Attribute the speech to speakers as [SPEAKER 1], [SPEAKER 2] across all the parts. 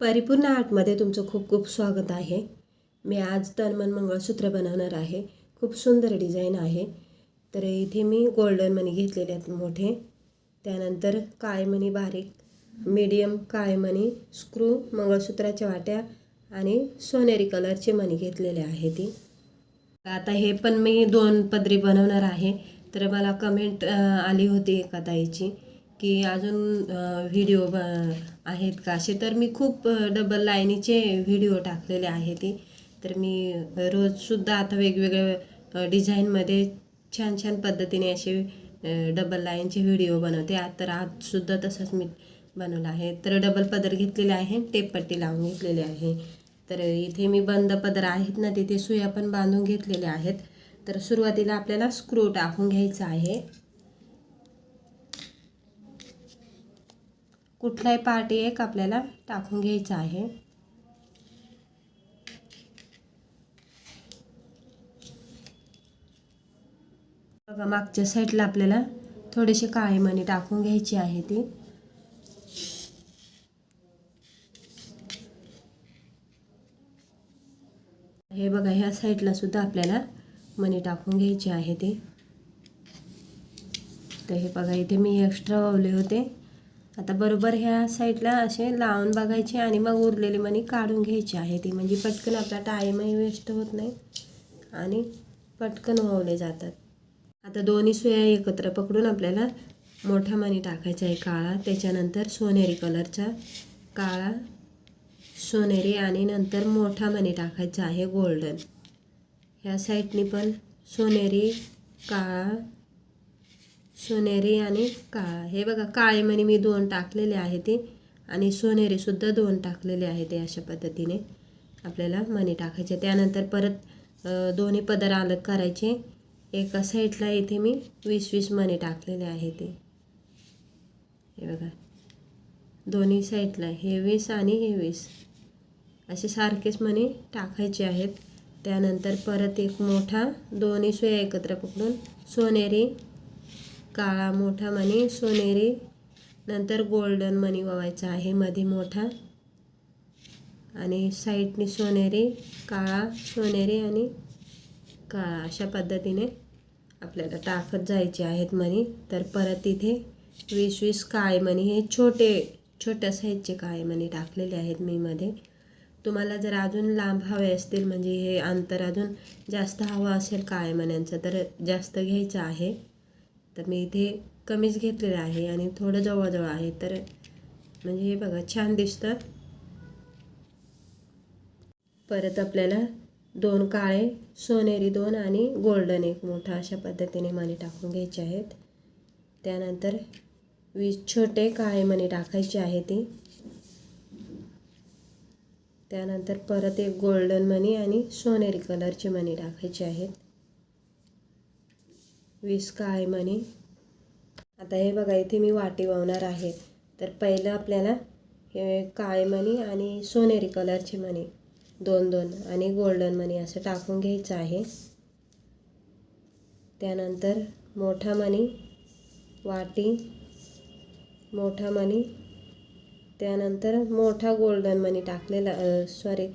[SPEAKER 1] परिपूर्ण आर्टमध्ये तुमचं खूप खूप स्वागत आहे. मी आज तनमन मंगळसूत्र बनवणार आहे. खूप सुंदर डिझाईन आहे. तर इथे मी गोल्डन मणी घेतलेले आहेत मोठे. त्यानंतर काळे मणी बारीक मीडियम काळे मणी स्क्रू मंगळसूत्राच्या वाट्या आणि सोनेरी कलरचे मणी घेतलेले आहे ती. आता हे पण मी दोन पदरी बनवणार आहे. तर मला कमेंट आली होती एका ताईची. की अजून व्हिडिओ ब आहेत का? असे तर मी खूप डबल लाईनीचे व्हिडिओ टाकलेले आहे ते तर मी रोजसुद्धा आता वेगवेगळ्या डिझाईनमध्ये छान छान पद्धतीने असे डबल लाईनचे व्हिडिओ बनवते. आज तर आजसुद्धा तसंच मी बनवलं आहे. तर डबल पदर घेतलेले आहे टेपपट्टी लावून घेतलेली आहे. तर इथे मी बंद पदर आहेत ना तिथे सुया पण बांधून घेतलेल्या आहेत. तर सुरुवातीला आपल्याला स्क्रू टाकून घ्यायचा आहे. कुठलाही पार्ट एक आपल्याला टाकून घ्यायचा आहे. बघा मागच्या साईडला आपल्याला थोडेसे काळे मणी टाकून घ्यायची आहे ती. हे बघा ह्या साईडला सुद्धा आपल्याला मणी टाकून घ्यायची आहे ती. तर हे बघा इथे मी एक्स्ट्रा वावले होते. आता बरोबर ह्या साईडला असे लावून बघायचे आणि मग उरलेली मणी काढून घ्यायची आहे ती. म्हणजे पटकन आपला टाईमही वेस्ट होत नाही आणि पटकन वावले जातात. आता दोन्ही सुया एकत्र पकडून आपल्याला मोठा मणी टाकायचा आहे काळा. त्याच्यानंतर सोनेरी कलरचा काळा सोनेरी आणि नंतर मोठा मणी टाकायचा आहे गोल्डन. ह्या साईडनी पण सोनेरी काळा सोनेरी आणि काळा हे बघा काळे मणी मी दोन टाकलेले आहे ते आणि सोनेरीसुद्धा दोन टाकलेले आहे ते अशा पद्धतीने आपल्याला मणी टाकायचे. त्यानंतर परत दोन्ही पदर अलग करायचे. एका साईडला इथे मी वीस वीस मणी टाकलेले आहे ते हे बघा. दोन्ही साईडला हे वीस आणि हे वीस. असे सारखेच मणी टाकायचे आहेत. त्यानंतर परत एक मोठा दोन्ही सोया एकत्र पकडून सोनेरी काळा मोठा मणी सोनेरी नंतर गोल्डन मणी वावायचा आहे मध्ये मोठा. आणि साईडनी सोनेरी काळा सोनेरी आणि काळा अशा पद्धतीने आपल्याला टाकत जायचे आहेत मणी. तर परत इथे वीस वीस काळे मणी हे छोटे छोट्या साईजचे काळे मणी टाकलेले आहेत मी मध्ये. तुम्हाला जर अजून लांब हवे असतील म्हणजे हे अंतर अजून जास्त हवं असेल काळे मण्यांचं तर जास्त घ्यायचं आहे. तर मी इथे कमीच घेतलेलं आहे आणि थोडं जवळजवळ आहे. तर म्हणजे हे बघा छान दिसतं. परत आपल्याला दोन काळे सोनेरी दोन आणि गोल्डन एक मोठा अशा पद्धतीने मणी टाकून घ्यायचे आहेत. त्यानंतर वीस छोटे काळे मणी टाकायचे आहे ती. त्यानंतर परत एक गोल्डन मणी आणि सोनेरी कलरचे मणी टाकायचे आहेत. वीस काळे मणी आता हे बघा इथे मी वाटी वावणार आहे. तर पहिलं आपल्याला हे काळे मणी आणि सोनेरी कलरचे मणी दोन दोन आणि गोल्डन मणी असं टाकून घ्यायचं आहे. त्यानंतर मोठा मणी वाटी मोठा मणी त्यानंतर मोठा गोल्डन मणी टाकलेला सॉरी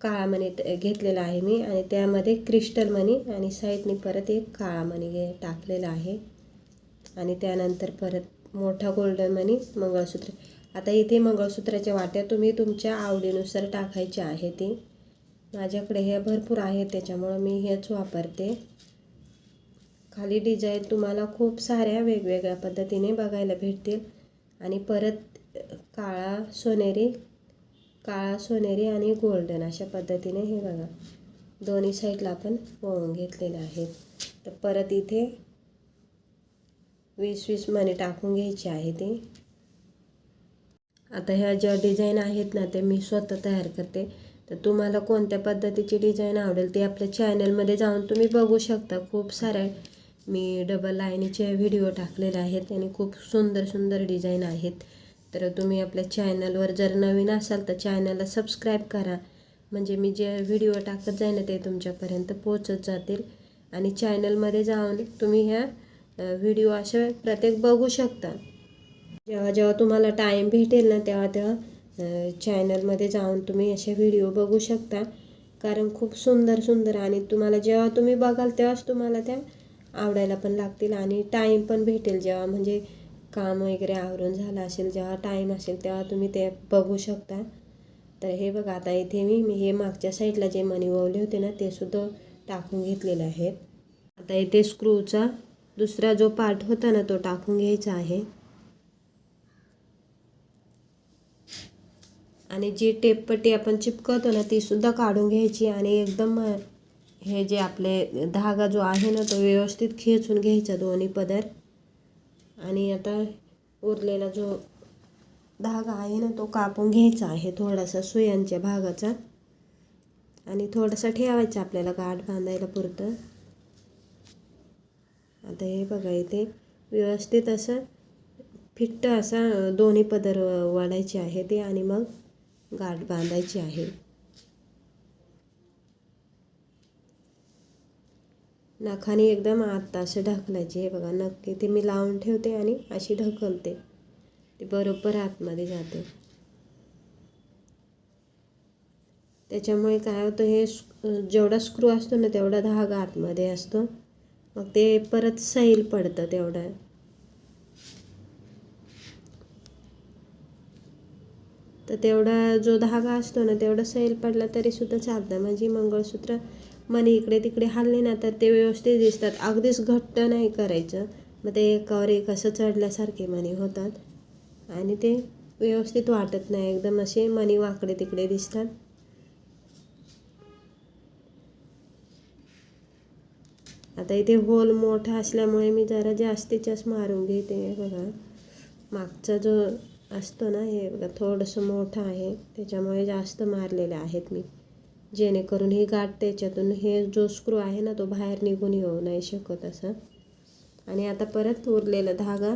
[SPEAKER 1] काळा मणी घेतलेला आहे मी आणि त्यामध्ये क्रिस्टल मणी आणि साईडनी परत एक काळा मणी घे टाकलेला आहे. आणि त्यानंतर परत मोठा गोल्डन मणी मंगळसूत्र. आता इथे मंगळसूत्राच्या वाट्या तुम्ही तुमच्या आवडीनुसार टाकायच्या आहे ती. माझ्याकडे ह्या भरपूर आहेत त्याच्यामुळं मी हेच वापरते. खाली डिझाईन तुम्हाला खूप साऱ्या वेगवेगळ्या पद्धतीने बघायला भेटतील. आणि परत काळा सोनेरी काळा सोनेरी आणि गोल्डन अशा पद्धतीने हे बघा दोन्ही साईडला आपण पोहून घेतलेले आहेत. तर परत इथे वीस वीस मणी टाकून घ्यायची आहे ती. आता ह्या ज्या डिझाईन आहेत ना ते मी स्वतः तयार करते. तर तुम्हाला कोणत्या पद्धतीची डिझाईन आवडेल ते आपल्या चॅनलमध्ये जाऊन तुम्ही बघू शकता. खूप साऱ्या मी डबल लाईनीचे व्हिडिओ टाकलेले आहेत आणि खूप सुंदर सुंदर डिझाईन आहेत. तर तुम्ही आपल्या चॅनलवर जर नवीन असाल तर चॅनलला सबस्क्राईब करा. म्हणजे मी जे व्हिडिओ टाकत जाईन ना ते तुमच्यापर्यंत पोचत जातील. आणि चॅनलमध्ये जाऊन तुम्ही ह्या व्हिडिओ असे प्रत्येक बघू शकता. जेव्हा जेव्हा तुम्हाला टाईम भेटेल ना तेव्हा तेव्हा चॅनलमध्ये जाऊन तुम्ही असे व्हिडिओ बघू शकता. कारण खूप सुंदर सुंदर आणि तुम्हाला जेव्हा तुम्ही बघाल तेव्हाच तुम्हाला त्या आवडायला पण लागतील आणि टाईम पण भेटेल जेव्हा. म्हणजे काम वगैरे आवरून झालं असेल जेव्हा टाईम असेल तेव्हा तुम्ही ते बघू शकता. तर हे बघा आता इथे मी मी हे मागच्या साईडला जे मणी ओवले होते ना ते सुद्धा टाकून घेतलेले आहेत. आता इथे स्क्रूचा दुसरा जो पार्ट होता ना तो टाकून घ्यायचा आहे. आणि जी टेपपट्टी आपण चिपकवतो ना ती सुद्धा काढून घ्यायची आणि एकदम हे जे आपले धागा जो आहे ना तो व्यवस्थित खेचून घ्यायचा दोन्ही पदर. आणि आता उरलेला जो धागा आहे ना तो कापून घ्यायचा आहे थोडासा सुयांच्या भागाचा. आणि थोडासा ठेवायचा आपल्याला गाठ बांधायला पुरतं. आता हे बघा इथे व्यवस्थित असं फिट्ट असा दोन्ही पदर वाढायचे आहे ते आणि मग गाठ बांधायची आहे. नखाने एकदम आत असं ढकलायची. हे बघा नक्की ते मी लावून ठेवते आणि अशी ढकलते. ते बरोबर आतमध्ये जाते. त्याच्यामुळे काय होतं हे जेवढा स्क्रू असतो ना तेवढा धागा आतमध्ये असतो. मग ते परत सैल पडतं तेवढं. तर तेवढा जो धागा असतो ना तेवढा सैल पडला तरी सुद्धा चालतं. म्हणजे मंगळसूत्र मणी इकडे तिकडे हल्ले ना तर ते व्यवस्थित दिसतात. अगदीच घट्ट नाही करायचं. मग ते एकावर एक असं चढल्यासारखे मणी होतात. आणि ते व्यवस्थित वाटत नाही. एकदम असे मणी वाकडे तिकडे दिसतात. आता इथे होल मोठा असल्यामुळे मी जरा जास्तीच्याच मारून घेते. बघा. मागचा जो असतो ना हे बघा थोडंसं मोठं आहे. त्याच्यामुळे जास्त मारलेले आहेत मी. जेणेकरून ही गाठ त्याच्यातून हे जो स्क्रू आहे ना तो बाहेर निघून येऊ नाही शकत असं. आणि आता परत उरलेला धागा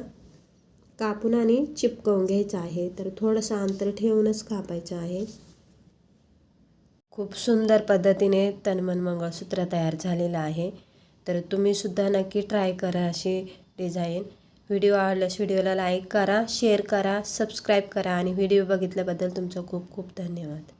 [SPEAKER 1] कापून आणि चिपकवून घ्यायचा आहे. तर थोडंसं अंतर ठेवूनच कापायचं आहे. खूप सुंदर पद्धतीने तनमन मंगळसूत्र तयार झालेलं आहे. तर तुम्हीसुद्धा नक्की ट्राय करा अशी डिझाईन. व्हिडिओ आवडल्यास व्हिडिओला लाईक करा शेअर करा सबस्क्राईब करा आणि व्हिडिओ बघितल्याबद्दल तुमचं खूप खूप धन्यवाद.